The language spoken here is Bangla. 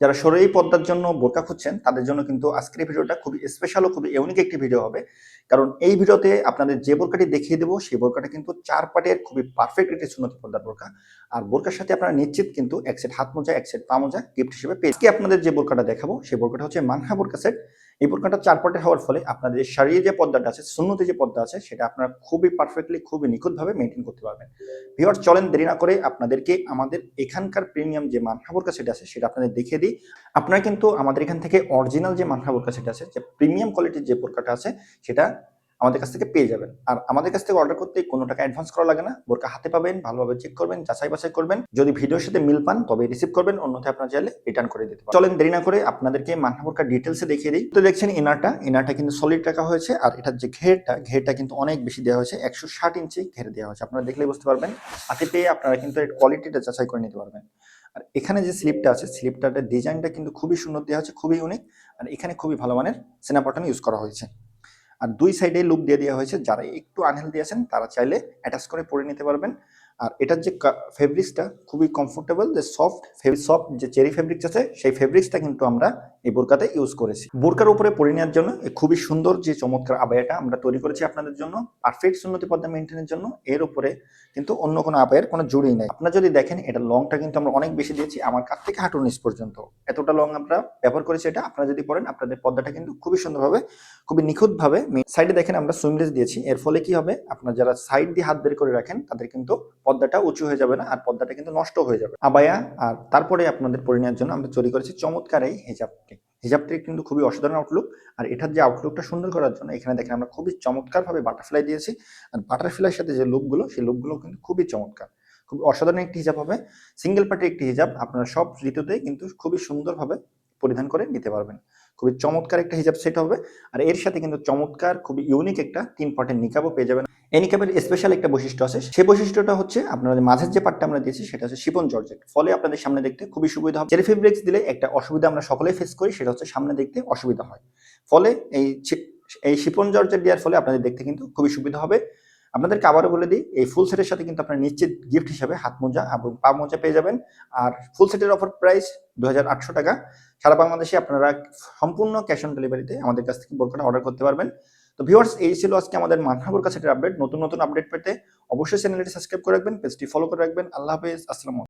যারা সরই পদ্মার জন্য বোরকা খুঁজছেন, তাদের জন্য কিন্তু আজকের ভিডিওটা খুবই স্পেশাল ও খুবই ইউনিক একটি ভিডিও হবে। কারণ এই ভিডিওতে আপনাদের যে বোরকাটি দেখিয়ে দেবো, সেই বোরকাটা কিন্তু চার পাটের খুবই পারফেক্ট একটি সুন্নতি পদ্মার বোরকা। আর বোরকার সাথে আপনারা নিশ্চিত কিন্তু এক সেট হাত মোজা, এক সেট পা মোজা গিফট হিসেবে পেয়ে আপনাদের যে বোরকাটা দেখাবো, সেই বোরকাটা হচ্ছে মানহা বোরকা সেট এই বোরকাটা চার পাটের হওয়ার ফলে আপনাদের শাড়ির যে পর্দাটা আছে, সুন্নতি যে পর্দা আছে, সেটা আপনারা খুবই পারফেক্টলি খুবই নিখুঁতভাবে মেনটেন করতে পারবেন। ভিওর চলেন দেরি না করে আপনাদেরকে আমাদের এখানকার প্রিমিয়াম যে মানহা বোরকা সেট আছে, সেটা আপনাদের দেখিয়ে দিই। আপনারা কিন্তু আমাদের এখান থেকে অরিজিনাল যে মানহা বোরকা সেট আছে, যে প্রিমিয়াম কোয়ালিটির যে বোরকাটা আছে, সেটা আমাদের কাছ থেকে পেয়ে যাবেন। আর আমাদের কাছ থেকে অর্ডার করতে কোনো টাকা অ্যাডভান্স করা লাগে না। বোরকা হাতে পাবেন, ভালোভাবে চেক করবেন, যাচাই বাছাই করবেন। যদি ভিডিওর সাথে মিল পান তবে রিসিভ করবেন, অন্যথায় আপনারা চাইলে রিটার্ন করে দিতে চলেন দেরি না করে আপনাদেরকে মানহা বোরকা ডিটেলসে দেখিয়ে দিই। তো দেখছেন ইনারটা ইনারটা কিন্তু সলিড টাকা হয়েছে। আর এটার যে ঘেরটা ঘেরটা কিন্তু অনেক বেশি দেওয়া হয়েছে। একশো ষাট ইঞ্চি ঘেরে দেওয়া হয়েছে। আপনারা দেখলেই বুঝতে পারবেন। হাতে পেয়ে আপনারা কিন্তু এর কোয়ালিটিটা যাচাই করে নিতে পারবেন। আর এখানে যে স্লিপটা আছে স্লিপটার ডিজাইনটা কিন্তু খুবই সুন্দর দেওয়া হয়েছে, খুবই ইউনিক আর এখানে খুবই ভালো মানের সেনা বাটন ইউজ করা হয়েছে। আর দুই সাইডে লুপ দিয়ে দেওয়া হয়েছে। যারা একটু আনহেলদি আছেন, তারা চাইলে অ্যাটাচ করে পরে নিতে পারবেন। আর এটার যে ফেব্রিক্সটা খুবই কমফোর্টেবল যে সফট সফট যে চেরি ফেব্রিক্স আছে, সেই ফেব্রিক্সটা কিন্তু আমরা এই বোরকাতে ইউজ করেছি। বোরকার উপরে পরে নেওয়ার জন্য খুবই সুন্দর যে চমৎকার আবায়াটা আমরা তৈরি করেছি আপনাদের জন্য। পারফেক্ট সুন্নতি পদ্মা মেনটেনের জন্য। এর উপরে কিন্তু অন্য কোনো আবায়ের কোনো জুড়ি নেই। আপনারা যদি দেখেন, এটা লংটা কিন্তু আমরা অনেক বেশি দিয়েছি, আমার কাছ থেকে হাঁটুর নিচ পর্যন্ত। এতটা লং আমরা ব্যবহার করেছি এটা। আপনারা যদি পড়েন, আপনাদের পর্দাটা কিন্তু খুবই সুন্দরভাবে, খুবই নিখুঁতভাবে সাইডে দেখেন আমরা সুইমলেস দিয়েছি। এর ফলে কি হবে? আপনার যারা সাইড দিয়ে হাত বের করে রাখেন, তাদের কিন্তু পর্দাটা উঁচু হয়ে যাবে না, আর পর্দাটা কিন্তু নষ্ট হয়ে যাবে। আবায়া, আর তারপরে আপনাদের পরে নেওয়ার জন্য আমরা তৈরি করেছি চমৎকার এই হিজাবটি থেকে কিন্তু খুবই অসাধারণ আউটলুক আর এটার যে আউটলুকটা সুন্দর করার জন্য এখানে দেখেন আমরা খুবই চমৎকারভাবে বাটারফ্লাই দিয়েছি। আর বাটারফ্লাইয়ের সাথে যে লুকগুলো সেই লুকগুলো কিন্তু খুবই চমৎকার। খুব অসাধারণ একটি হিজাব হবে। সিঙ্গেল পার্টির একটি হিজাব আপনারা সব ঋতুতেই কিন্তু খুবই সুন্দরভাবে পরিধান করে নিতে পারবেন। খুবই চমৎকার একটা হিজাব সেট হবে। আর এর সাথে কিন্তু চমৎকার, খুবই ইউনিক একটা তিন পার্টের নিকাবও পেয়ে যাবেন। এই নিকাবের স্পেশাল একটা বৈশিষ্ট্য আছে। সেই বৈশিষ্ট্যটা হচ্ছে আপনাদের মাঝের যে পার্টটা আমরা দিয়েছি, সেটা হচ্ছে শিপন জর্জেট। ফলে আপনাদের সামনে দেখতে খুবই সুবিধা হবে। চেরি ফেব্রিক্স দিলে একটা অসুবিধা আমরা সকলেই ফেস করি, সেটা হচ্ছে সামনে দেখতে অসুবিধা হয়। ফলে এই এই শিপন জর্জেট দেওয়ার ফলে আপনাদের দেখতে কিন্তু খুবই সুবিধা হবে। আপনাদেরকে আবারও বলে দিই, এই ফুল সেটের সাথে কিন্তু আপনার নিশ্চিত গিফট হিসাবে হাত মোজা এবং পা মোজা পেয়ে যাবেন। আর ফুল সেটের অফার প্রাইস দু হাজার আটশো টাকা। সারা বাংলাদেশে আপনারা সম্পূর্ণ ক্যাশ অন ডেলিভারিতে আমাদের কাছ থেকে বোরকাটা অর্ডার করতে পারবেন। তো ভিউয়ার্স এই ছিল আজকে আমাদের মানহাবুর কাছে আপডেট নতুন নতুন আপডেট পেতে অবশ্যই চ্যানেলটি সাবস্ক্রাইব করে রাখবেন পেজটি ফলো করে রাখবেন। আল্লাহ হাফেজ, আসসালামু।